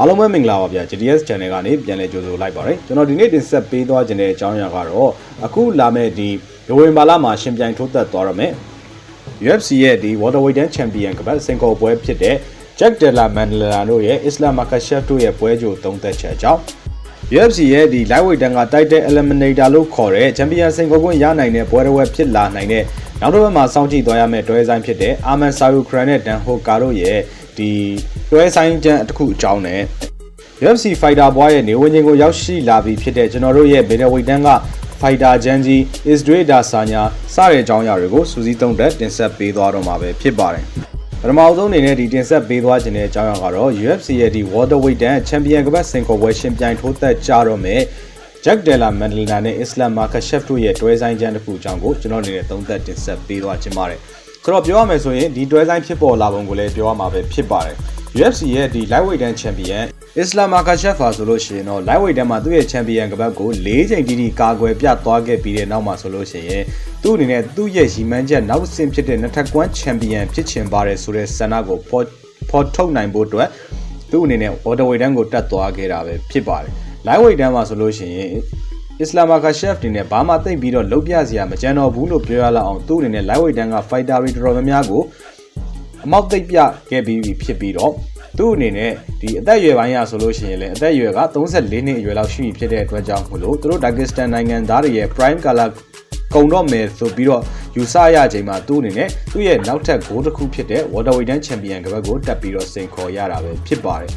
အားလုံးပဲမင်္ဂလာပါဗျာ GTS Channel ကနေပြန်လည်ကြိုဆိုလိုက်ပါရစေကျွန်တော်ဒီနေ့တင်ဆက်ပေးသွားခြင်းတဲ့အကြောင်းအရာကတော့အခုလာမယ့်ဒီနိုဝင်ဘာလမှာရှင်ပြိုင်ထိုးသက်သွားရမယ် UFC ရဲ့ဒီ Welterweight Champion ကပတ်စင်ကောပွဲဖြစ်တဲ့ Jack Della Mandela တို့ရဲ့ Islam Makhachev တို့ရဲ့ပွဲကြိုသုံးသက်ချက်အကြောင်း UFC ရဲ့ဒီ lightweight တန်းက title eliminator လို့ခေါ်တဲ့ champion စင်ကောကွင်းရနိုင်တဲ့ပွဲတော်ဝက်ဖြစ်လာနိုင်တဲ့နောက်တစ်ပတ်မှာစောင့်ကြည့်သွားရမယ့်တွဲဆိုင်ဖြစ်တဲ့ Arman Sarukhran နဲ့ Dan Hooker တို့ရဲ့ဒီ တွဲဆိုင်ချမ်းတစ်ခုအကြောင်းနဲ့ UFC fighter ဘွားရဲ့နေဝင်ချင်းကိုရောက်ရှိလာပြီဖြစ်တဲ့ကျွန်တော်တို့ရဲ့ middleweight တန်းက fighter ချမ်းကြီး Isdre Dasanya စတဲ့အကြောင်းအရာတွေကိုစူးစီးသုံးသက်တင်ဆက်ပေးသွားတော့မှာပဲဖြစ်ပါတယ်ပထမအဆုံးအနေနဲ့ဒီတင်ဆက်ပေးသွားခြင်းတဲ့အကြောင်းအရာကတော့ UFC ရဲ့ဒီ welterweight တန်း champion ကပတ်စင်ခေါ်ပွဲရှင်ပြိုင်ထိုးသက်ကြတော့မယ် Jack Della Maddalena နဲ့ Islam Makhachev တို့ရဲ့တွဲဆိုင်ချမ်းတစ်ခုအကြောင်းကိုကျွန်တော်အနေနဲ့သုံးသက်တင်ဆက်ပေးသွားခြင်းပါတယ်ဆိုတော့ပြောရမယ်ဆိုရင်ဒီတွဲဆိုင်ဖြစ်ပေါ်လာပုံကိုလည်းပြောရမှာပဲဖြစ်ပါတယ် UFC ရဲ့ဒီ lightweight တန်း champion Islam Makhachev ဟာဆိုလို့ရှိရင်တော့ lightweight တန်းမှာသူ့ရဲ့ champion ကပတ်ကို၄ချိန်တီးတီးကာကွယ်ပြသွားခဲ့ပြီးတဲ့နောက်မှာဆိုလို့ရှိရင်သူ့အနေနဲ့သူ့ရဲ့ရီမန်းချက်နောက်ဆင့်ဖြစ်တဲ့နှစ်ထပ်ကွမ်း champion ဖြစ်ချင်ပါတယ်ဆိုတဲ့ဆန္ဒကိုပေါ်ပေါ်ထုတ်နိုင်ဖို့အတွက်သူ့အနေနဲ့ welterweight တန်းကိုတက်သွားခဲ့တာပဲဖြစ်ပါတယ် lightweight တန်းမှာဆိုလို့ရှိရင် Islam Makhachev တင်နဲ့ဘာမှသိမ့်ပြီးတော့လုတ်ပြစရာမကြံတော့ဘူးလို့ပြောရလောက်အောင်သူ့အနေနဲ့ lightweight တန်းက fighter တွေတော်တော်များများကို အမောက်သိပ်ပြခဲ့ပြီးပြီဖြစ်ပြီးတော့သူ့အနေနဲ့ဒီအသက်အရွယ်ပိုင်းရဆိုလို့ရှိရင်လည်းအသက်အရွယ်က34နှစ်အရွယ်လောက်ရှိပြီဖြစ်တဲ့အတွက်ကြောင့်မလို့သူတို့ဒါဂစ္စတန်နိုင်ငံသားတွေရဲ့ prime color ကုံတော့မယ်ဆိုပြီးတော့ယူဆရချိန်မှာသူ့အနေနဲ့သူ့ရဲ့နောက်ထပ်ဂိုးတစ်ခုဖြစ်တဲ့ welterweight တန်း champion ကဘက်ကိုတက်ပြီးတော့စင်ခေါ်ရတာပဲဖြစ်ပါတယ်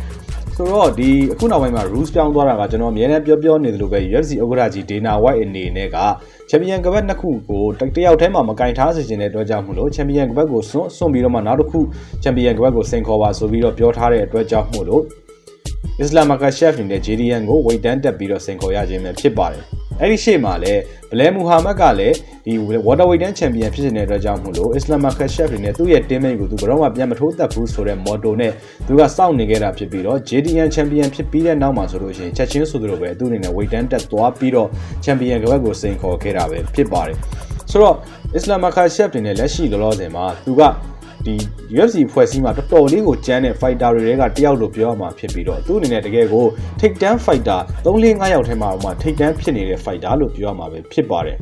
ဆိုတော့ဒီအခုနောက်ပိုင်းမှာ rules ပြောင်းသွားတာကကျွန်တော်အများနဲ့ပြောပြောနေသလိုပဲ UFC ဥက္ကဋ္ဌကြီး Dana White အနေနဲ့က champion ကပတ်နှစ်ခုကိုတယောက်တည်းမှာမကင်ထားစေချင်တဲ့အတွက်ကြောင့်မလို့ champion ကပတ်ကိုစွန့်စွန့်ပြီးတော့မှနောက်တစ်ခု champion ကပတ်ကိုစင်ခေါ်ပါဆိုပြီးတော့ပြောထားတဲ့အတွက်ကြောင့်မို့လို့ Islam Makhachev နဲ့ JDN ကို weight တန်းတက်ပြီးတော့စင်ခေါ်ရခြင်းပဲဖြစ်ပါတယ် အဲ့ဒီရှေ့မှာလည်းဘလဲမူဟာမတ်ကလည်းဒီ waterweight တန်း champion ဖြစ်နေတဲ့အတွက်ကြောင့်မို့လို့ Islam Makhachev နဲ့သူ့ရဲ့ teammate ကိုသူဘယ်တော့မှပြန်မထိုးသက်ဘူးဆိုတဲ့ motto နဲ့သူကစောင့်နေခဲ့တာဖြစ်ပြီးတော့ JDN champion ဖြစ်ပြီးတဲ့နောက်မှာဆိုလို့ရှိရင်ချက်ချင်းဆိုသလိုပဲသူ့အနေနဲ့ weight တန်းတက်သွားပြီးတော့ champion ကဘက်ကိုစင်ခေါ်ခဲ့တာပဲဖြစ်ပါတယ်ဆိုတော့ Islam Makhachev တင်နဲ့လက်ရှိလောလောဆယ်မှာသူက ဒီ UFC ဖွဲ့စည်းမှာတော်တော်လေးကိုကျန်းတဲ့ fighter တွေကတယောက်လို့ပြောရမှာဖြစ်ပြီးတော့သူ့အနေနဲ့တကယ်ကို take down fighter 3-5ယောက်ထဲမှာမှ take down ဖြစ်နေတဲ့ fighter လို့ပြောရမှာပဲဖြစ်ပါတယ်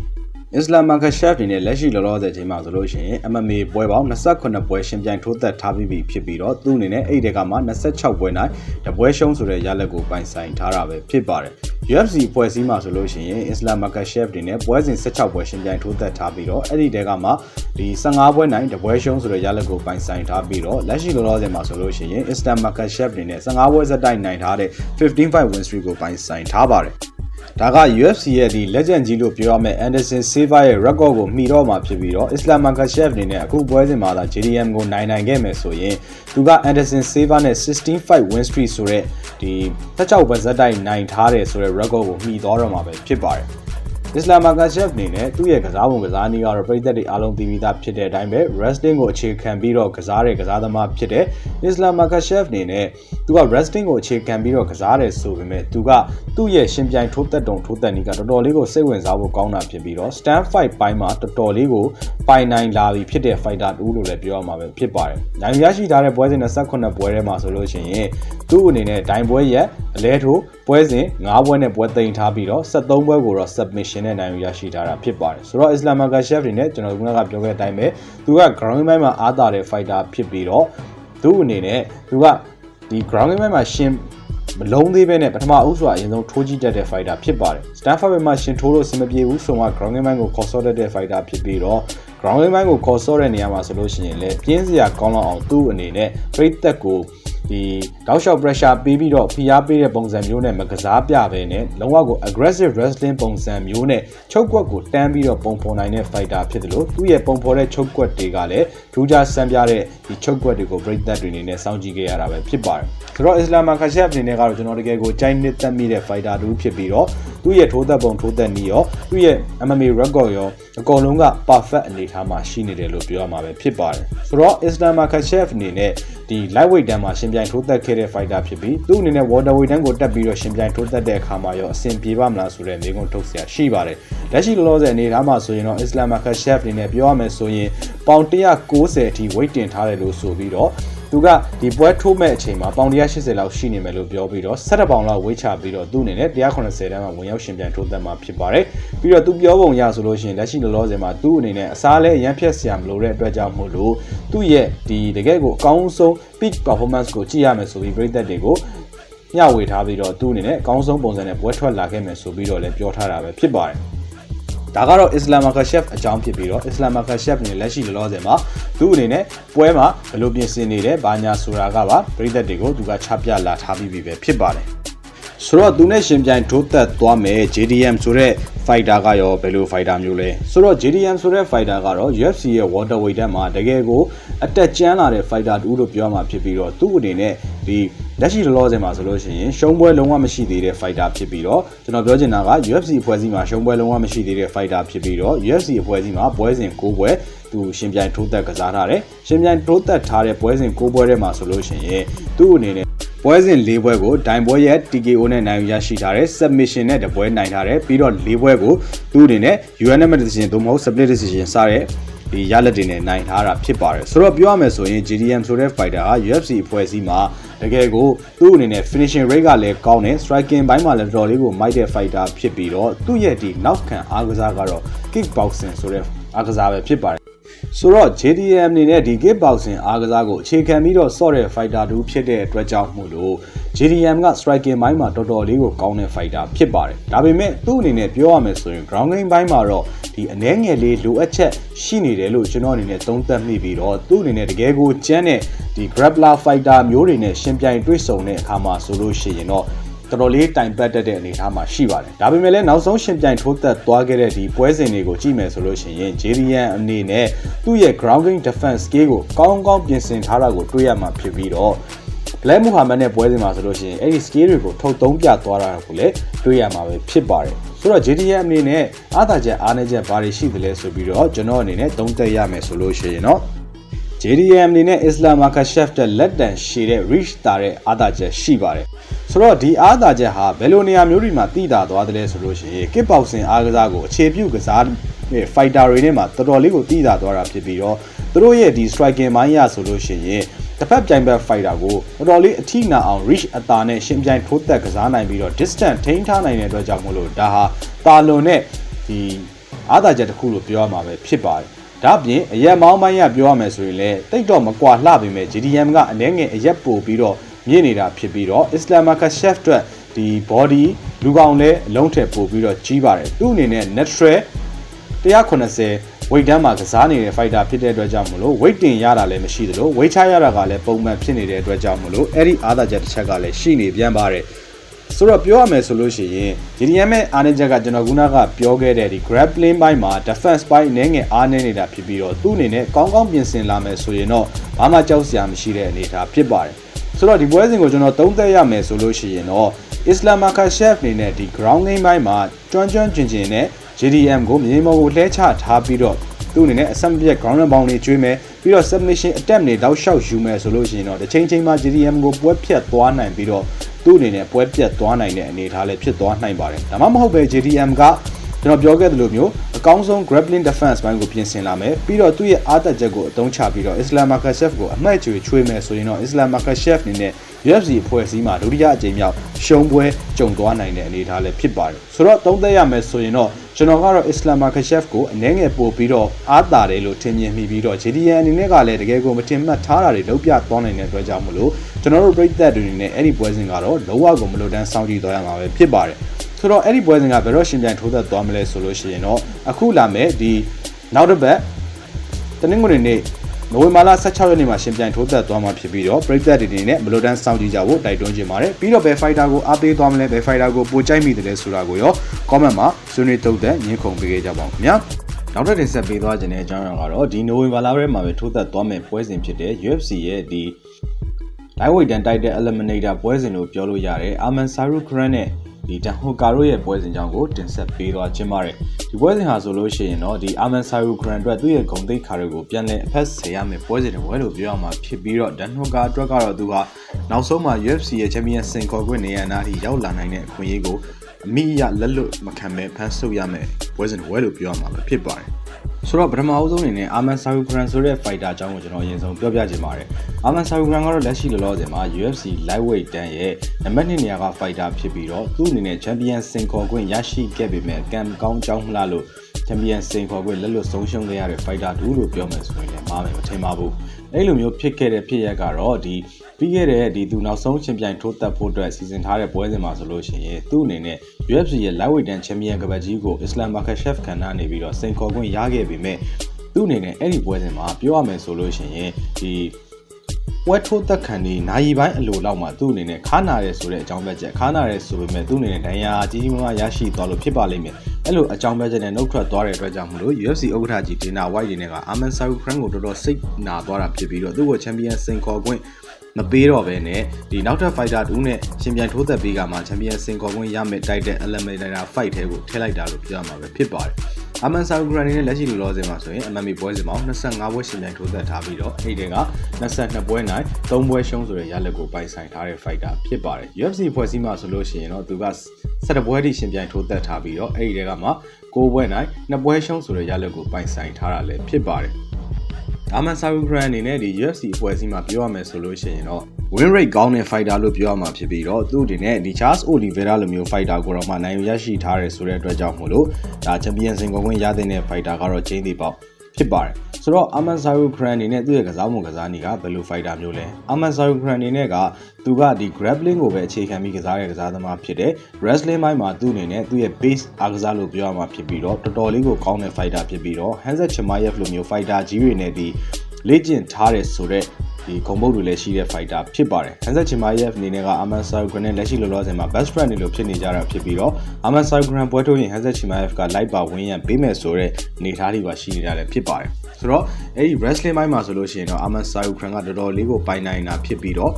Islam Makhachev နေနဲ့လက်ရှိလောလောဆယ်ချိန်မှာဆိုလို့ရှိရင် MMA ပွဲပေါင်း28ပွဲရှင်ပြိုင်ထိုးသက်ထားပြီးပြီဖြစ်ပြီးတော့သူ့အနေနဲ့အဲ့ဒီကမှ26ပွဲနိုင်တပွဲရှုံးဆိုတဲ့ရလက်ကိုပိုင်ဆိုင်ထားတာပဲဖြစ်ပါတယ် UFC ဖွဲ့စည်းမှာဆိုလို့ရှိရင် Islam Makhachev တွေနဲ့ပွဲစဉ်16ပွဲရှင်ပြိုင်ထိုးသက်ထားပြီးတော့အဲ့ဒီတဲကမှဒီ15ပွဲနိုင်တပွဲရှုံးဆိုတဲ့ရလက်ကိုပိုင်ဆိုင်ထားပြီးတော့လက်ရှိလောလောဆယ်မှာဆိုလို့ရှိရင် Islam Makhachev တွေနဲ့15ပွဲဆက်တိုက်နိုင်ထားတဲ့15-5 win streak ကိုပိုင်ဆိုင်ထားပါတယ် ဒါက UFC ရဲ့ဒီ legend ကြီးလို့ပြောရမယ့် Anderson Silva ရဲ့ record ကိုမှီတော့မှာဖြစ်ပြီးတော့ Islam Makhachev အနေနဲ့အခုပွဲစဉ်မှာသာ JDM ကိုနိုင်နိုင်ခဲ့မယ်ဆိုရင်သူက Anderson Silva နဲ့16-5 win streak ဆိုတဲ့ဒီ16ပွဲဇက်တိုက်နိုင်ထားတယ်ဆိုတဲ့ record ကိုမှီသွားတော့မှာပဲဖြစ်ပါတယ်။ Islam Makhachev အနေနဲ့သူ့ရဲ့ကစားပုံကစားနည်းကတော့ပြည်သက်တွေအားလုံးသိပြီးသားဖြစ်တဲ့အတိုင်းပဲ wrestling ကိုအခြေခံပြီးတော့ကစားတဲ့ကစားသမားဖြစ်တဲ့ Islam Makhachev အနေနဲ့သူက wrestling ကိုအခြေခံပြီးတော့ကစားတယ်ဆိုပေမဲ့သူကသူ့ရဲ့ရှင်ပြိုင်ထိုးသက်တုံထိုးသက်နည်းကတော်တော်လေးကိုစိတ်ဝင်စားဖို့ကောင်းတာဖြစ်ပြီးတော့ stand fight ပိုင်းမှာတော်တော်လေးကိုပိုင်နိုင်လာပြီဖြစ်တဲ့ fighter တူလို့လည်းပြောရမှာပဲဖြစ်ပါတယ်။နိုင်ရရှိထားတဲ့ပွဲစဉ်28ပွဲထဲမှာဆိုလို့ရှိရင်သူ့အနေနဲ့ဒိုင်ပွဲရက်အလဲထိုး ပွဲစဉ်9ပွဲနဲ့ပွဲသိမ်းထားပြီးတော့73ပွဲကိုတော့ submission နဲ့နိုင်ယူရရှိထားတာဖြစ်ပါတယ်ဆိုတော့ Islam Makhachev တွေနဲ့ကျွန်တော်ကကပြောခဲ့တဲ့အတိုင်းပဲသူက ground game မှာအားတာတဲ့ fighter ဖြစ်ပြီးတော့သူ့အနေနဲ့သူကဒီ ground game မှာရှင်မလုံးသေးပဲနဲ့ပထမအုပ်စွာအရင်ဆုံးထိုးကြည့်တတ်တဲ့ fighter ဖြစ်ပါတယ် Stanford မှာရှင်ထိုးလို့အဆင်မပြေဘူးဆိုမှ ground game ကိုခေါ်ဆော့တတ်တဲ့ fighter ဖြစ်ပြီးတော့ ground game ကိုခေါ်ဆော့တဲ့နေရာမှာဆိုလို့ရှိရင်လည်းပြင်းစရာကောင်းလောက်အောင်သူ့အနေနဲ့ပြိသက်ကို ဒီတောက်လျှောက် pressure ပေးပြီးတော့ဖိအားပေးတဲ့ပုံစံမျိုးနဲ့မကစားပြဘဲနဲ့လုံးဝကို aggressive wrestling ပုံစံမျိုးနဲ့ချုပ်ကွက်ကိုတန်းပြီးတော့ပုံဖော်နိုင်တဲ့ fighter ဖြစ်တယ်လို့သူ့ရဲ့ပုံဖော်တဲ့ချုပ်ကွက်တွေကလည်းထူးခြားဆန်းပြတဲ့ဒီချုပ်ကွက်တွေကို break that တွေအနေနဲ့စောင့်ကြည့်ခဲ့ရတာပဲဖြစ်ပါတယ်ဆိုတော့ Islam Makhachev အနေနဲ့ကတော့ကျွန်တော်တကယ်ကိုကြိုက်နှစ်သက်မိတဲ့ fighter တူဖြစ်ပြီးတော့သူ့ရဲ့ထိုးသက်ပုံထိုးသက်နည်းရောသူ့ရဲ့ MMA record ရောအကုန်လုံးက perfect အနေထားမှာရှိနေတယ်လို့ပြောရမှာပဲဖြစ်ပါတယ်ဆိုတော့ Islam Makhachev အနေနဲ့ဒီ lightweight တန်းမှာရှင်ပြိုင်ထိုးသက်ခဲ့တဲ့ fighter ဖြစ်ပြီးသူ့အနေနဲ့ waterweight တန်းကိုတက်ပြီးတော့ရှင်ပြိုင်ထိုးသက်တဲ့အခါမှာရောအဆင်ပြေပါမလားဆိုတဲ့မေးခွန်းထုတ်စရာရှိပါတယ်လက်ရှိလောလောဆယ်အနေထားမှာဆိုရင်တော့ Islam Makhachev အနေနဲ့ပြောရမယ်ဆိုရင်ပေါင်190အထိ weight တင်ထားတယ်လို့ဆိုပြီးတော့ သူကဒီပွဲထိုးမဲ့အချိန်မှာပေါင်180လောက်ရှိနေမယ်လို့ပြောပြီးတော့17ပေါင်လောက်ဝေးချပြီးတော့သူ့အနေနဲ့190တန်းမှာဝင်ရောက်ရှင်ပြိုင်ထိုးသက်မှာဖြစ်ပါတယ်ပြီးတော့သူပြောပုံရဆိုလို့ရှိရင်လက်ရှိလောလောဆယ်မှာသူ့အနေနဲ့အစားလဲအရန်ဖြတ်စရာမလိုတဲ့အတွက်ကြောင့်မို့လို့သူ့ရဲ့ဒီတကယ်ကိုအကောင်းဆုံး peak performance ကိုကြည့်ရမယ်ဆိုပြီးပြည်သက်တွေကိုမျှဝေထားပြီးတော့သူ့အနေနဲ့အကောင်းဆုံးပုံစံနဲ့ပွဲထွက်လာခဲ့မယ်ဆိုပြီးတော့လည်းပြောထားတာပဲဖြစ်ပါတယ် ဒါကတော့အစ္စလာမ်မာကာရှက်အကြောင်းဖြစ်ပြီးတော့အစ္စလာမ်မာကာရှက်နဲ့လက်ရှိလောလောဆယ်မှာသူ့အနေနဲ့ပွဲမှာဘယ်လိုပြင်ဆင်နေတယ်ဘာညာဆိုတာကပါပြည်သက်တွေကိုသူကချပြလာထားပြီးပြီပဲဖြစ်ပါတယ်ဆိုတော့သူနဲ့ရှင်ပြိုင်ထိုးသက်သွားမယ် JDM ဆိုတဲ့ fighter ကရောဘယ်လို fighter မျိုးလဲဆိုတော့ JDM ဆိုတဲ့ fighter ကတော့ UFC ရဲ့ welterweight တက်မှာတကယ်ကိုအတက်ကျန်းလာတဲ့ fighter တူလို့ပြောမှာဖြစ်ပြီးတော့သူ့အနေနဲ့ဒီ လက်ရှိလောလောဆယ်မှာဆိုလို့ရှိရင်ရှုံးပွဲလုံးဝမရှိသေးတဲ့ fighter ဖြစ်ပြီးတော့ကျွန်တော်ပြောချင်တာက UFC အဖွဲ့အစည်းမှာရှုံးပွဲလုံးဝမရှိသေးတဲ့ fighter ဖြစ်ပြီးတော့ UFC အဖွဲ့အစည်းမှာပွဲစဉ်6ပွဲသူရှင်ပြိုင်ထိုးသက်ကစားထားတယ်ရှင်ပြိုင်ထိုးသက်ထားတဲ့ပွဲစဉ်6ပွဲထဲမှာဆိုလို့ရှိရင်သူ့အနေနဲ့ပွဲစဉ်၄ပွဲကိုဒိုင်ပွဲရဲ့ TKO နဲ့နိုင်ရရှိထားတယ် submission နဲ့တပွဲနိုင်ထားတယ်ပြီးတော့၄ပွဲကိုသူ့အနေနဲ့ unanimous decision သို့မဟုတ် split decision စတဲ့ဒီရလက်တွေနဲ့နိုင်ထားတာဖြစ်ပါတယ်ဆိုတော့ပြောရမယ်ဆိုရင် GDM ဆိုတဲ့ fighter ဟာ UFC အဖွဲ့အစည်းမှာ တကယ်ကိုသူ့အနေနဲ့ finishing rate ကလည်းကောင်းတယ် striking ဘိုင်းမှာလည်းတော်တော်လေးကိုမိုက်တဲ့ fighter ဖြစ်ပြီးတော့သူ့ရဲ့ဒီနောက်ခံအားကစားကတော့ kickboxing ဆိုတဲ့အားကစားပဲဖြစ်ပါတယ် ဆိုတော့ JDM အနေနဲ့ဒီ kickboxing အားကစားကိုအခြေခံပြီးတော့ဆော့တဲ့ fighter တူဖြစ်တဲ့အတွက်ကြောင့်မို့လို့ JDM က striking ဘိုင်းမှာတော်တော်လေးကိုကောင်းတဲ့ fighter ဖြစ်ပါတယ်ဒါပေမဲ့သူ့အနေနဲ့ပြောရမယ်ဆိုရင် ground game ဘိုင်းမှာတော့ဒီအနှဲငယ်လေးလိုအပ်ချက်ရှိနေတယ်လို့ကျွန်တော်အနေနဲ့သုံးသပ်မိပြီးတော့သူ့အနေနဲ့တကယ်ကိုကျန်းတဲ့ဒီ grappler fighter မျိုးတွေနဲ့ရှင်ပြိုင်တွေ့ဆုံတဲ့အခါမှာဆိုလို့ရှိရင်တော့ တော်တော်လေးတိုင်ပတ်တတ်တဲ့အနေအထားမှာရှိပါတယ်။ဒါပေမဲ့လည်းနောက်ဆုံးရှင်ပြိုင်ထိုးသက်သွားခဲ့တဲ့ဒီပွဲစဉ်တွေကိုကြည့်မယ်ဆိုလို့ရှိရင် JDN အနေနဲ့သူ့ရဲ့ ground game defense skill ကိုကောင်းကောင်းပြင်ဆင်ထားတာကိုတွေ့ရမှာဖြစ်ပြီးတော့ Black Muhammad နဲ့ပွဲစဉ်မှာဆိုလို့ရှိရင်အဲ့ဒီ skill တွေကိုထုတ်သုံးပြသွားတာကိုလည်းတွေ့ရမှာပဲဖြစ်ပါတယ်။ဆိုတော့ JDM အနေနဲ့အားသာချက်အားနည်းချက်ဘာတွေရှိသလဲဆိုပြီးတော့ကျွန်တော်အနေနဲ့သုံးသပ်ရမယ်ဆိုလို့ရှိရင်တော့ JDM အနေနဲ့ Islam Makashev တဲ့လက်တန်ရှည်တဲ့ reach တာတဲ့အာသာချက်ရှိပါတယ်ဆိုတော့ဒီအာသာချက်ဟာဘယ်လိုနေရာမျိုးတွေမှာတည်တာသွားတယ်လဲဆိုလို့ရှိရင် kickboxing အားကစားကိုအခြေပြုကစားတဲ့ fighter တွေနဲ့မှာတော်တော်လေးကိုတည်တာသွားတာဖြစ်ပြီးတော့သူတို့ရဲ့ဒီ striking မိုင်းရဆိုလို့ရှိရင်တစ်ဖက်ပြိုင်ဘက် fighter ကိုတော်တော်လေးအထိနာအောင် reach အတာနဲ့ရှင်ပြိုင်ထိုးသက်ကစားနိုင်ပြီးတော့ distance ထိန်းထားနိုင်တဲ့အတွက်ကြောင့်မို့လို့ဒါဟာတာလွန်နဲ့ဒီအာသာချက်တစ်ခုလို့ပြောရမှာပဲဖြစ်ပါတယ် ဒါ့ပြင်အရက်မောင်းပိုင်းရပြောရမယ်ဆိုရင်လည်းတိတ်တော့မကွာလှပေမဲ့ GDM ကအနေငယ်အရက်ပို့ပြီးတော့မြင့်နေတာဖြစ်ပြီးတော့ Islamaka Chef အတွက်ဒီ body လူကောင်လည်းအလုံးထက်ပို့ပြီးတော့ကြီးပါတယ်သူ့အနေနဲ့ natural 190 weight တန်းမှာကစားနေတဲ့ fighter ဖြစ်တဲ့အတွက်ကြောင့်မလို့ weight တင်ရတာလည်းမရှိသလို weight ချရတာကလည်းပုံမှန်ဖြစ်နေတဲ့အတွက်ကြောင့်မလို့အဲ့ဒီအားသာချက်တစ်ချက်ကလည်းရှိနေပြန်ပါတယ် ဆိုတော့ပြောရမယ်ဆိုလို့ရှိရင် GDM ရဲ့အားနည်းချက်ကကျွန်တော်ခုနကပြောခဲ့တဲ့ဒီ grappling ဘိုင်းမှာ defense ဘိုင်းနည်းငယ်အားနည်းနေတာဖြစ်ပြီးတော့သူ့အနေနဲ့ကောင်းကောင်းပြင်ဆင်လာမယ်ဆိုရင်တော့ဘာမှကြောက်စရာမရှိတဲ့အနေအထားဖြစ်ပါတယ်ဆိုတော့ဒီပွဲစဉ်ကိုကျွန်တော်သုံးသပ်ရမယ်ဆိုလို့ရှိရင်တော့ Islam Makhachev အနေနဲ့ဒီ ground game ဘိုင်းမှာကျွမ်းကျွမ်းကျင်ကျင်နဲ့ JDM ကိုမြေမော်ကိုလှဲချထားပြီးတော့သူ့အနေနဲ့အဆက်မပြတ် ground and pound တွေကျွေးမယ်ပြီးတော့ submission attempt တွေတောက်လျှောက်ယူမယ်ဆိုလို့ရှိရင်တော့တစ်ချိန်ချိန်မှာ JDM ကိုပွဲဖြတ်သွားနိုင်ပြီးတော့ သူ့အနေနဲ့ပွဲပြတ်သွားနိုင်တဲ့အနေအထားလည်းဖြစ်သွားနိုင်ပါတယ်ဒါမှမဟုတ်ပဲ JDM ကကျွန်တော်ပြောခဲ့သလိုမျိုးအကောင်းဆုံး grappling defense ဘိုင်းကိုပြင်ဆင်လာမယ်ပြီးတော့သူ့ရဲ့အားသက်ချက်ကိုအသုံးချပြီးတော့ Islam Makhachev ကိုအမှတ်ကျွေချွေးမယ်ဆိုရင်တော့ Islam Makhachev အနေနဲ့ UFC အဖွဲ့အစည်းမှာဒုတိယအကြိမ်မြောက်ရှုံးပွဲကြုံသွားနိုင်တဲ့အနေအထားလည်းဖြစ်ပါတယ်ဆိုတော့သုံးသပ်ရမယ်ဆိုရင်တော့ကျွန်တော်ကတော့ Islam Makhachev ကိုအနည်းငယ်ပို့ပြီးတော့အားတာတယ်လို့ထင်မြင်မိပြီးတော့ JDN အနေနဲ့ကလည်းတကယ်ကိုမတင်မှတ်ထားတာတွေလုံးပြသွားနိုင်တဲ့အတွက်ကြောင့်မလို့ ကျွန်တော်တို့ပြည်သက်တွေအနေနဲ့အဲ့ဒီပွဲစဉ်ကတော့လုံးဝကိုမလိုတန်းစောင့်ကြည့်သွားရမှာပဲဖြစ်ပါတယ်ဆိုတော့အဲ့ဒီပွဲစဉ်ကဘယ်တော့ရှင်ပြန်ထိုးသက်သွားမလဲဆိုလို့ရှိရင်တော့အခုလာမယ်ဒီနောက်တစ်ပတ်တနင်္ဂနွေနေ့နိုဝင်ဘာလ16ရက်နေ့မှာရှင်ပြန်ထိုးသက်သွားမှာဖြစ်ပြီးတော့ပရိသတ်တွေအနေနဲ့ဘလိုတန်းစောင့်ကြည့်ကြဖို့တိုက်တွန်းချင်ပါတယ်ပြီးတော့ဘယ်ဖိုက်တာကိုအားပေးသွားမလဲဘယ်ဖိုက်တာကိုပိုကြိုက်မိတယ်လဲဆိုတာကိုရော comment မှာဆွေးနွေးတုတ်သက်ညှင်းခုန်ပေးခဲ့ကြပါဦးခင်ဗျာနောက်ထပ်တင်ဆက်ပေးသွားခြင်းတဲ့အကြောင်းအရာကတော့ဒီနိုဝင်ဘာလထဲမှာပဲထိုးသက်သွားမယ့်ပွဲစဉ်ဖြစ်တဲ့ UFC ရဲ့ဒီ lightweight တန်တိုက်တဲ့ eliminator ပွဲစဉ်လို့ပြောလို့ရတယ်အာမန်ဆာရူခရန်နဲ့ဒီတန်ဟိုကာရိုရဲ့ပွဲစဉ်ကြောင့်ကိုတင်ဆက်ပေးသွားခြင်းပါတယ်ဒီပွဲစဉ်ဟာဆိုလို့ရှိရင်တော့ဒီအာမန်ဆာရူခရန်အတွက်သူ့ရဲ့ဂုံတိတ်ခါတွေကိုပြန်လည်အဖက်ဆယ်ရမယ်ပွဲစဉ်တွေပွဲလို့ပြောရမှာဖြစ်ပြီးတော့ဒန်ဟိုကာအတွက်ကတော့သူကနောက်ဆုံးမှာ UFC ရဲ့ Champion စင်ခေါ်ခွင့်နေရာနာထိရောက်လာနိုင်တဲ့အခွင့်အရေးကိုအမိအရလက်လွတ်မခံပဲဖန်ဆုပ်ရမယ်ပွဲစဉ်တွေပွဲလို့ပြောရမှာပဲဖြစ်ပါတယ် ဆိုတော့ပထမအဦးဆုံးအနေနဲ့အာမန်ဆာယူဂရန်ဆိုတဲ့ fighter အကြောင်းကိုကျွန်တော်အရင်ဆုံးပြောပြချင်ပါတယ်အာမန်ဆာယူဂရန်ကတော့လက်ရှိလောလောဆယ်မှာ UFC lightweight တန်းရဲ့နံပါတ်2နေရာက fighter ဖြစ်ပြီးတော့သူ့အနေနဲ့ champion စင်ခေါ်ခွင့်ရရှိခဲ့ပေမဲ့ကံကောင်းကြောင်းမလားလို့ champion စင်ခေါ်ခွင့်လက်လွတ်ဆုံးရှုံးခဲ့ရတဲ့ fighter တူလို့ပြောမယ်ဆိုရင်လည်းမှားမယ်မထင်ပါဘူးအဲ့လိုမျိုးဖြစ်ခဲ့တဲ့ဖြစ်ရက်ကတော့ဒီ ပြီးခဲ့တဲ့ဒီသူနောက်ဆုံးချင်းပြိုင်ထိုးသက်ဖို့အတွက်စီစဉ်ထားတဲ့ပွဲစဉ်မှာဆိုလို့ရှိရင်သူ့အနေနဲ့ UFC ရဲ့ lightweight တန်း champion ကပတ်ကြီးကို Islam Makhachev ခန္ဓာနေပြီးတော့စင်ခေါ်ခွင့်ရခဲ့ပေမဲ့သူ့အနေနဲ့အဲ့ဒီပွဲစဉ်မှာပြောရမယ်ဆိုလို့ရှိရင်ဒီပွဲထိုးသက်ခံဒီနိုင်ပိုင်းအလိုလောက်မှာသူ့အနေနဲ့ခါနာရဲဆိုတဲ့အကြောင်းပဲချက်ခါနာရဲဆိုပေမဲ့သူ့အနေနဲ့ဒဏ်ရာကြီးကြီးမားမားရရှိသွားလို့ဖြစ်ပါလိမ့်မယ်အဲ့လိုအကြောင်းပဲချက်နဲ့နှုတ်ထွက်သွားတဲ့အတွက်ကြောင့်မလို့ UFC ဥက္ကဋ္ဌကြီးဒေနာဝိုက်တွေနဲ့ကအာမန်ဆာရူခရန်ကိုတော်တော်စိတ်နာသွားတာဖြစ်ပြီးတော့သူ့ကိုချန်ပီယံစင်ခေါ်ခွင့် မပေးတော့ဘဲနဲ့ဒီနောက်ထပ် fighter 2နဲ့ရှင်ပြန်ထိုးသက်ပေးကမှချန်ပီယံစင်ခေါ်ခွင့်ရမယ်တိုက်တဲ့ eliminator fight ထဲကိုထည့်လိုက်တာလို့ပြောရမှာပဲဖြစ်ပါတယ်။အမန်ဆာဂရန်နေနဲ့လက်ရှိလူလောဆယ်မှာဆိုရင် MMA ပွဲစဉ်မှာ25ပွဲရှင်ပြန်ထိုးသက်ထားပြီးတော့အဲ့ဒီက22ပွဲနိုင်3ပွဲရှုံးဆိုတဲ့ရလဒ်ကိုပိုင်ဆိုင်ထားတဲ့ fighter ဖြစ်ပါတယ်။ UFC ဖွဲ့စည်းမှာဆိုလို့ရှိရင်တော့သူက17ပွဲထိရှင်ပြန်ထိုးသက်ထားပြီးတော့အဲ့ဒီကမှ6ပွဲနိုင်2ပွဲရှုံးဆိုတဲ့ရလဒ်ကိုပိုင်ဆိုင်ထားတာလည်းဖြစ်ပါတယ်။ အာမန်ဆာရူဂရန်အနေနဲ့ဒီ UFC အဖွဲ့အစည်းမှာပြောရမယ်ဆိုလို့ရှိရင်တော့ win rate ကောင်းတဲ့ fighter လို့ပြောရမှာဖြစ်ပြီးတော့သူ့အနေနဲ့ဒီ Charles Oliveira လိုမျိုး fighter ကိုတော့မှနိုင်ယူရရှိထားတယ်ဆိုတဲ့အတွက်ကြောင့်မို့လို့ဒါ champion စင်ကုန်ခွင့်ရတဲ့ fighter ကတော့ chain တွေပေါ့ ဖြစ်ပါတယ်ဆိုတော့အာမန်ဆာရူဂရန်အနေနဲ့သူ့ရဲ့ကစားမှုကစားနည်းကဘယ်လို fighter မျိုးလဲအာမန်ဆာရူဂရန်အနေနဲ့ကသူကဒီ grappling ကိုပဲအခြေခံပြီးကစားတဲ့ကစားသမားဖြစ်တယ် wrestling ဘိုင်းမှာသူ့အနေနဲ့သူ့ရဲ့ base အားကစားလို့ပြောရမှာဖြစ်ပြီးတော့တော်တော်လေးကိုကောင်းတဲ့ fighter ဖြစ်ပြီးတော့ Hanset Chimaev လိုမျိုး fighter ကြီးတွေနဲ့ဒီလေ့ကျင့်ထားတဲ့ဆိုတော့ ဒီဂုံဘုတ်တွေလည်းရှိတဲ့ fighter ဖြစ်ပါတယ်။ Hanset Chimaev အနေနဲ့က Aman Sarugran နဲ့လက်ရှိလောလောဆယ်မှာ best friend တွေလိုဖြစ်နေကြတာဖြစ်ပြီးတော့ Aman Sarugran ပွဲထုတ်ရင် Hanset Chimaev က live ပါဝင်ရန်ပေးမယ်ဆိုတော့အနေထားတွေပါရှိနေတာလည်းဖြစ်ပါတယ်။ဆိုတော့အဲ့ဒီ wrestling ဘိုင်းမှာဆိုလို့ရှိရင်တော့ Aman Sarugran ကတော်တော်လေးကိုပိုင်နိုင်တာဖြစ်ပြီးတော့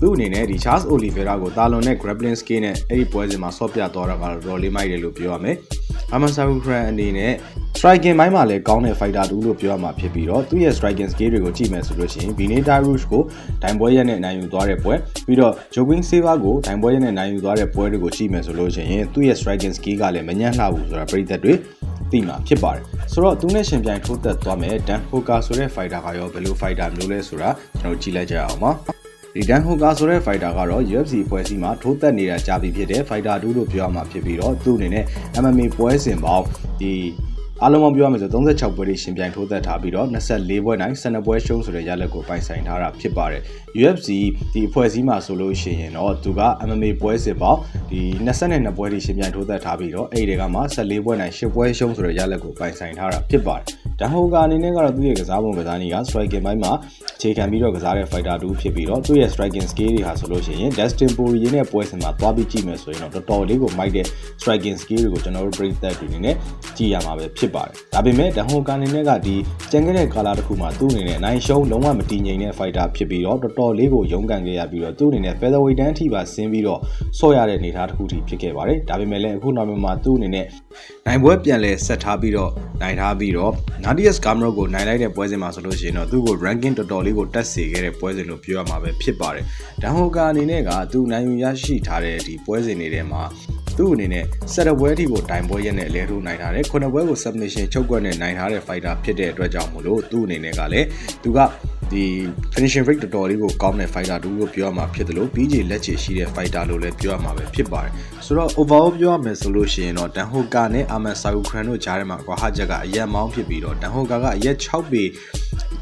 သူ့အနေနဲ့ဒီ Charles Oliveira ကိုတာလွန်နဲ့ grappling skill နဲ့အဲ့ဒီပွဲစဉ်မှာဆော့ပြသွားတာကတော့တော်တော်လေးမိုက်တယ်လို့ပြောရမယ်။ Aman Sarugran အနေနဲ့ striking ဘိုင်းမှာလည်းကောင်းတဲ့ fighter တူလို့ပြောရမှာဖြစ်ပြီးတော့သူ့ရဲ့ striking skill တွေကိုကြည့်မယ်ဆိုလို့ရှိရင် Vinita Rouge ကိုဒိုင်ပွဲရက်နဲ့နိုင်ယူသွားတဲ့ပွဲပြီးတော့ Joaquin Silva ကိုဒိုင်ပွဲရက်နဲ့နိုင်ယူသွားတဲ့ပွဲတွေကိုကြည့်မယ်ဆိုလို့ရှိရင်သူ့ရဲ့ striking skill ကလည်းမညံ့လှဘူးဆိုတာပြည်သက်တွေသိမှာဖြစ်ပါတယ်ဆိုတော့သူနဲ့ရှင်ပြိုင်ထိုးသက်သွားမယ် Dan Hooker ဆိုတဲ့ fighter ကရောဘယ်လို fighter မျိုးလဲဆိုတာကျွန်တော်ကြည့်လိုက်ကြရအောင်ပါဒီဒန်ဟိုကာဆိုတဲ့ fighter ကတော့ UFC ဖွဲ့စည်းမှာထိုးသက်နေတာကြာပြီဖြစ်တဲ့ fighter 2လို့ပြောရမှာဖြစ်ပြီးတော့သူ့အနေနဲ့ MMA ပွဲစဉ်ပေါင်းဒီ အားလုံးပေါင်းပြောရမယ်ဆို36ပွဲတွေရှင်ပြိုင်ထိုးသက်ထားပြီးတော့24ပွဲနိုင်12ပွဲရှုံးဆိုတဲ့ရလဒ်ကိုပိုင်ဆိုင်ထားတာဖြစ်ပါတယ် UFC ဒီအဖွဲ့အစည်းမှာဆိုလို့ရှိရင်တော့သူက MMA ပွဲစဉ်ပေါင်းဒီ22ပွဲတွေရှင်ပြိုင်ထိုးသက်ထားပြီးတော့အဲ့ဒီကမှ14ပွဲနိုင်10ပွဲရှုံးဆိုတဲ့ရလဒ်ကိုပိုင်ဆိုင်ထားတာဖြစ်ပါတယ်ဒန်ဟိုကာအနေနဲ့ကတော့သူ့ရဲ့ကစားပုံကစားနည်းက striking ဘိုင်းမှာအခြေခံပြီးတော့ကစားတဲ့ fighter တူဖြစ်ပြီးတော့သူ့ရဲ့ striking skill တွေဟာဆိုလို့ရှိရင် Dustin Poirier နဲ့ပွဲစဉ်မှာသွားပြီးကြည့်မယ်ဆိုရင်တော့တော်တော်လေးကိုမိုက်တဲ့ striking skill တွေကိုကျွန်တော်တို့ပြည်သက်တွေအနေနဲ့ကြည့်ရမှာပဲဖြစ်ပါတယ်။ဒါပေမဲ့ဒန်ဟိုကာအနေနဲ့ကဒီကြံခဲ့တဲ့ကာလာတစ်ခုမှာသူ့အနေနဲ့နိုင်ရှုံးလုံးဝမတည်ငြိမ်တဲ့ fighter ဖြစ်ပြီးတော့တော်တော်လေးကိုရုန်းကန်ခဲ့ရပြီးတော့သူ့အနေနဲ့ featherweight တန်းထိပါဆင်းပြီးတော့ဆော့ရတဲ့အနေအထားတစ်ခုထိဖြစ်ခဲ့ပါတယ်။ဒါပေမဲ့လည်းအခုနောက်မှာသူ့အနေနဲ့နိုင်ပွဲပြန်လဲဆက်ထားပြီးတော့နိုင်ထားပြီးတော့ Nadius Gamrot ကိုနိုင်လိုက်တဲ့ပွဲစဉ်မှာဆိုလို့ရှိရင်တော့သူ့ကို ranking တော်တော်လေးကိုတက်စေခဲ့တဲ့ပွဲစဉ်လို့ပြောရမှာပဲဖြစ်ပါတယ်။ဒန်ဟိုကာအနေနဲ့ကသူနိုင်ယူရရှိထားတဲ့ဒီပွဲစဉ်တွေထဲမှာသူ့အနေနဲ့ဆက်ရပွဲအထိကိုတိုင်ပွဲရက်နဲ့အလဲထိုးနိုင်ထားတယ်ခုနှစ်ပွဲကို submission ချုပ်ကွက်နဲ့နိုင်ထားတဲ့ fighter ဖြစ်တဲ့အတွက်ကြောင့်မို့လို့သူ့အနေနဲ့ကလည်းသူကဒီ finishing rate တော်တော်လေးကိုကောင်းတဲ့ fighter တူလို့ပြောရမှာဖြစ်တယ်လို့ BJ လက်ချေရှိတဲ့ fighter လို့လည်းပြောရမှာပဲဖြစ်ပါတယ်ဆိုတော့ overall ပြောရမယ်ဆိုလို့ရှိရင်တော့ Dan Hooker နဲ့ Aman Saukran တို့ကြားထဲမှာကွာဟချက်ကအရက်မောင်းဖြစ်ပြီးတော့ Dan Hooker ကအရက်6ပေ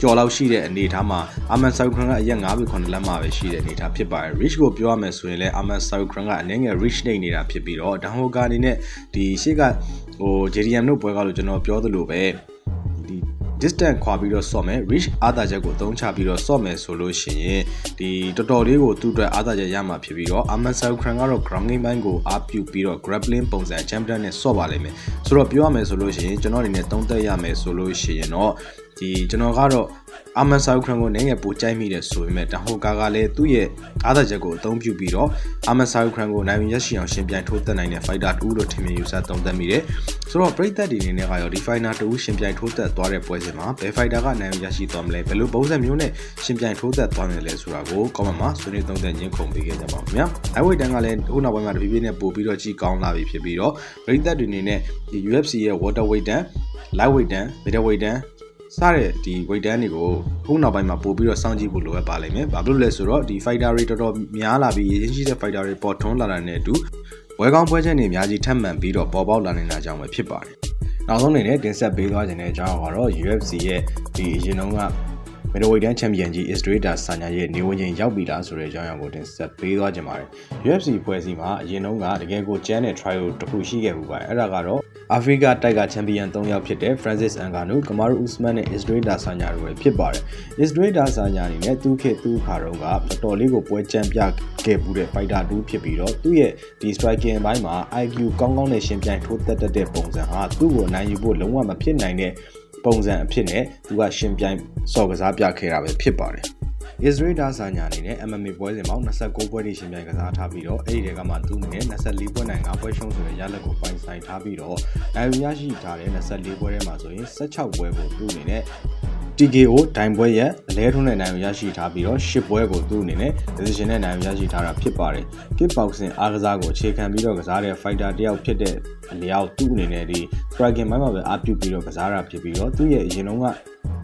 ကျော်လောက်ရှိတဲ့အနေအထားမှာ Aman Saukran ကအရက်9ပေ9လက်မှာပဲရှိတဲ့အနေအထားဖြစ်ပါတယ် reach ကိုပြောရမယ်ဆိုရင်လည်း Aman Saukran ကအနည်းငယ် reach နေနေတာဖြစ်ပြီးတော့ Dan Hooker အနေနဲ့ဒီရှေ့ကဟို JDM တို့ပွဲကလို့ကျွန်တော်ပြောသလိုပဲဒီ distance ခွာပြီးတော့ဆော့မယ် reach အားသာချက်ကိုအသုံးချပြီးတော့ဆော့မယ်ဆိုလို့ရှိရင်ဒီတော်တော်လေးကိုသူ့အတွက်အားသာချက်ရမှာဖြစ်ပြီးတော့ Aman Saukran ကတော့ ground game ဘိုင်းကိုအားပြုပြီးတော့ grappling ပုံစံ champion နဲ့ဆော့ပါလိမ့်မယ်ဆိုတော့ပြောရမယ်ဆိုလို့ရှိရင်ကျွန်တော်အနေနဲ့သုံးသက်ရမယ်ဆိုလို့ရှိရင်တော့ ဒီဒီကျွန်တော်ကတော့အာမန်ဆာယူခရန်ကိုနည်းငယ်ပိုကြိုက်မိတယ်ဆိုပေမဲ့တဟိုကာကလည်းသူ့ရဲ့အားသာချက်ကိုအသုံးပြုပြီးတော့အာမန်ဆာယူခရန်ကိုနိုင်ဝင်ရရှိအောင်ရှင်ပြိုင်ထိုးသက်နိုင်တဲ့ fighter 2လို့ထင်မြင်ယူဆသုံးသပ်မိတယ်ဆိုတော့ပရိသတ်တွေအနေနဲ့ကရောဒီ fighter 2ရှင်ပြိုင်ထိုးသက်သွားတဲ့ပွဲစဉ်မှာဘယ် fighter ကနိုင်ဝင်ရရှိသွားမလဲဘယ်လိုပုံစံမျိုးနဲ့ရှင်ပြိုင်ထိုးသက်သွားနိုင်လဲဆိုတာကို comment မှာဆွေးနွေးသုံးသပ်ညှင်းခုန်ပေးခဲ့ကြပါဦးခင်ဗျာ lightweight တန်းကလည်းအခုနောက်ပိုင်းမှာတဖြည်းဖြည်းနဲ့ပို့ပြီးတော့ကြီးကောင်းလာပြီဖြစ်ပြီးတော့ပရိသတ်တွေအနေနဲ့ဒီ UFC ရဲ့ welterweight တန်း lightweight တန်း middleweight တန်း စတဲ့ဒီ weight တန်းတွေကိုခုနောက်ပိုင်းမှာပို့ပြီးတော့စောင့်ကြည့်ဖို့လိုအပ်ပါလိမ့်မယ်။ဘာဖြစ်လို့လဲဆိုတော့ဒီ fighter တွေတော်တော်များလာပြီးရင်းရှိတဲ့ fighter တွေပေါ်ထွန်းလာတာနဲ့အတူပွဲကောင်းပွဲချက်တွေအများကြီးထပ်မံပြီးတော့ပေါ်ပေါက်လာနေတာကြောင့်ပဲဖြစ်ပါတယ်။နောက်ဆုံးအနေနဲ့တင်ဆက်ပေးသွားခြင်းတဲ့အကြောင်းကတော့ UFC ရဲ့ဒီအရင်တုန်းက middleweight တန်းချန်ပီယံကြီး Israel ဆာညာရဲ့နေဝင်ချိန်ရောက်ပြီလားဆိုတဲ့အကြောင်းအရာကိုတင်ဆက်ပေးသွားကြပါမယ်။ UFC ဖွဲ့စည်းမှာအရင်တုန်းကတကယ်ကိုကျန်းတဲ့ trial တစ်ခုရှိခဲ့မှုပါတယ်။အဲ့ဒါကတော့ အာဖရိကတိုက်ကချန်ပီယံ၃ယောက်ဖြစ်တဲ့ Francis Ngannou, Kamaru Usman နဲ့ Israel Adesanya တို့ပဲဖြစ်ပါတယ်။ Israel Adesanya အနေနဲ့သူ့ခေတ်သူ့ခါတုန်းကတော်တော်လေးကိုပွဲကြမ်းပြခဲ့မှုတဲ့ fighter တူဖြစ်ပြီးတော့သူ့ရဲ့ဒီ striking ဘိုင်းမှာ IQ ကောင်းကောင်းနဲ့ရှင်ပြိုင်ထိုးသက်တဲ့ပုံစံဟာသူ့ကိုနိုင်ယူဖို့လုံးဝမဖြစ်နိုင်တဲ့ပုံစံအဖြစ်နဲ့သူကရှင်ပြိုင်စော်ကစားပြခဲ့တာပဲဖြစ်ပါတယ်။ Israel Adesanya အနေနဲ့ MMA ပွဲစဉ်ပေါင်း29ပွဲထိရှင်ပြိုင်ကစားထားပြီးတော့အဲ့ဒီတွေကမှသူ့အနေနဲ့24ပွဲနိုင်5ပွဲရှုံးဆိုတဲ့ရလဒ်ကိုပိုင်ဆိုင်ထားပြီးတော့နိုင်ရရှိထားတဲ့24ပွဲထဲမှာဆိုရင်16ပွဲကိုသူ့အနေနဲ့ TKO ဒိုင်ပွဲရဲ့အလဲထုံးတဲ့နိုင်ကိုရရှိထားပြီးတော့10ပွဲကိုသူ့အနေနဲ့ decision နဲ့နိုင်ကိုရရှိထားတာဖြစ်ပါတယ်။ Kickboxing အားကစားကိုအခြေခံပြီးတော့ကစားတဲ့ fighter တယောက်ဖြစ်တဲ့အလျောက်သူ့အနေနဲ့ဒီ striking ဘိုင်းမှာပဲအားပြုပြီးတော့ကစားတာဖြစ်ပြီးတော့သူ့ရဲ့အရင်တုန်းက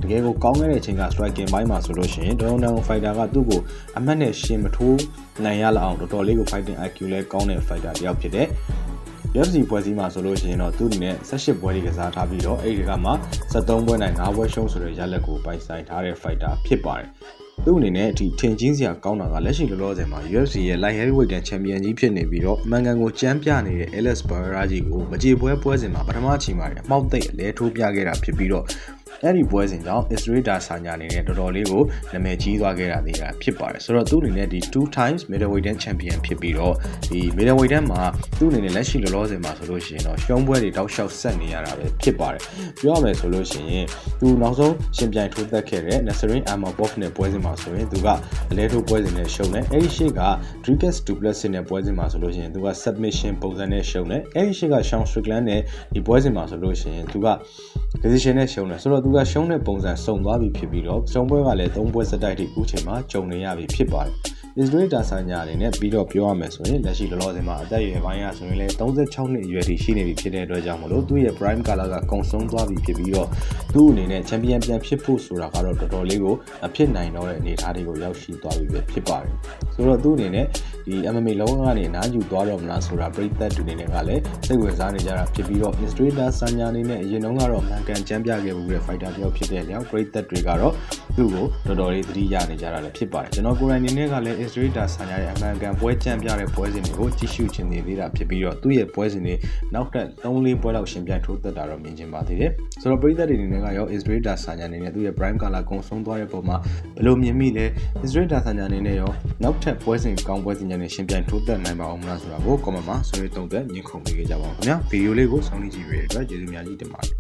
တကယ်ကိုကောင်းခဲ့တဲ့အချိန်က striking ဘိုင်းမှာဆိုလို့ရှိရင်ဒေါန်ဒေါန် fighter ကသူ့ကိုအမှတ်နဲ့ရှင်မထိုးနိုင်ရလောက်အောင်တော်တော်လေးကို fighting IQ လဲကောင်းတဲ့ fighter တယောက်ဖြစ်တဲ့ UFC ပွဲစည်းမှာဆိုလို့ရှိရင်တော့သူ့အနေနဲ့18ပွဲကြီးကစားထားပြီးတော့အဲ့ဒီကမှ73ပွဲနိုင်5ပွဲရှုံးဆိုတဲ့ရလက်ကိုပိုင်ဆိုင်ထားတဲ့ fighter ဖြစ်ပါတယ်။သူ့အနေနဲ့ဒီထင်ကြီးစရာကောင်းတာကလက်ရှိလောလောဆယ်မှာ UFC ရဲ့ light heavyweight တန်ချန်ပီယံကြီးဖြစ်နေပြီးတော့အမှန်ကန်ကိုကြမ်းပြနေတဲ့ Alex Pereira ကြီးကိုမကြေပွဲပွဲစဉ်မှာပထမချိန်မှာအမောက်သိပ်အလဲထိုးပြခဲ့တာဖြစ်ပြီးတော့ အဲ့ဒီပွဲစဉ်ကြောင့် Israel Adesanya အနေနဲ့တော်တော်လေးကိုနာမည်ကြီးသွားခဲ့တာတွေဖြစ်ပါတယ်ဆိုတော့သူ့အနေနဲ့ဒီ2 times middleweight တန်း champion ဖြစ်ပြီးတော့ဒီ middleweight တန်းမှာသူ့အနေနဲ့လက်ရှိလောလောဆယ်မှာဆိုလို့ရှိရင်တော့ရှုံးပွဲတွေတောက်လျှောက်ဆက်နေရတာပဲဖြစ်ပါတယ်ပြောရမယ်ဆိုလို့ရှိရင်သူနောက်ဆုံးရှင်ပြိုင်ထိုးသက်ခဲ့တဲ့ Nasrin Amabov နဲ့ပွဲစဉ်မှာဆိုရင်သူကအလဲထိုးပွဲစဉ်နဲ့ရှုံးတယ်အဲ့ဒီရှေ့က Dricus Duplessis နဲ့ပွဲစဉ်မှာဆိုလို့ရှိရင်သူက submission ပုံစံနဲ့ရှုံးတယ်အဲ့ဒီရှေ့က Sean Strickland နဲ့ဒီပွဲစဉ်မှာဆိုလို့ရှိရင်သူက decision နဲ့ရှုံးတယ်ဆိုတော့သူကရှုံးတဲ့ပုံစံစုံသွားပြီဖြစ်ပြီးတော့ရှုံးပွဲကလည်း၃ပွဲစတိုက်ထိအခုချိန်မှာကြုံနေရပြီဖြစ်ပါတယ် Israel Adesanya အနေနဲ့ပြီးတော့ပြောရမယ်ဆိုရင်လက်ရှိလောလောဆယ်မှာအသက်အရွယ်ပိုင်းရဆိုရင်လည်း36နှစ်အရွယ်ထိရှိနေပြီဖြစ်တဲ့အတွက်ကြောင့်မလို့သူ့ရဲ့ prime color ကကုံဆုံးသွားပြီဖြစ်ပြီးတော့သူ့အနေနဲ့ champion ပြန်ဖြစ်ဖို့ဆိုတာကတော့တော်တော်လေးကိုအဖြစ်နိုင်တော့တဲ့အနေအထားတွေကိုရောက်ရှိသွားပြီပဲဖြစ်ပါတယ်ဆိုတော့သူ့အနေနဲ့ ဒီ MMA လောကကနေနားယူသွားတော့မလားဆိုတာပရိသတ်တွေအနေနဲ့ကလည်းစိတ်ဝင်စားနေကြတာဖြစ်ပြီးတော့ Israel Adesanya အနေနဲ့အရင်တုန်းကတော့မှန်ကန်ကြမ်းပြခဲ့မှုတဲ့ fighter တယောက်ဖြစ်တဲ့လျောက်ပရိသတ်တွေကတော့သူ့ကိုတော်တော်လေးသတိရနေကြတာလည်းဖြစ်ပါတယ်ကျွန်တော်ကိုယ်တိုင်အနေနဲ့ကလည်း Israel Adesanya ရဲ့အမှန်ကန်ပွဲကြမ်းပြတဲ့ပွဲစဉ်တွေကိုကြည့်ရှုခြင်းနေသေးတာဖြစ်ပြီးတော့သူ့ရဲ့ပွဲစဉ်တွေနောက်ထပ်3-4ပွဲလောက်ရှင်ပြိုင်ထိုးသက်တာတော့မြင်ချင်ပါသေးတယ်ဆိုတော့ပရိသတ်တွေအနေနဲ့ကရော Israel Adesanya အနေနဲ့သူ့ရဲ့ prime color ကုံဆုံးသွားတဲ့ပုံမှာဘယ်လိုမြင်မိလဲ Israel Adesanya အနေနဲ့ရောနောက်ထပ်ပွဲစဉ်ကောင်းပွဲစဉ်တွေနဲ့ရှင်ပြိုင်ထိုးသက်နိုင်ပါအောင်မလားဆိုတာကို comment မှာဆွေးနွေးသုံးသပ်ညှိခုံပေးကြပါဦးခင်ဗျာဗီဒီယိုလေးကိုစောင့်ကြည့်ကြည့်ရတဲ့အတွက်ကျေးဇူးများကြီးတင်ပါတယ်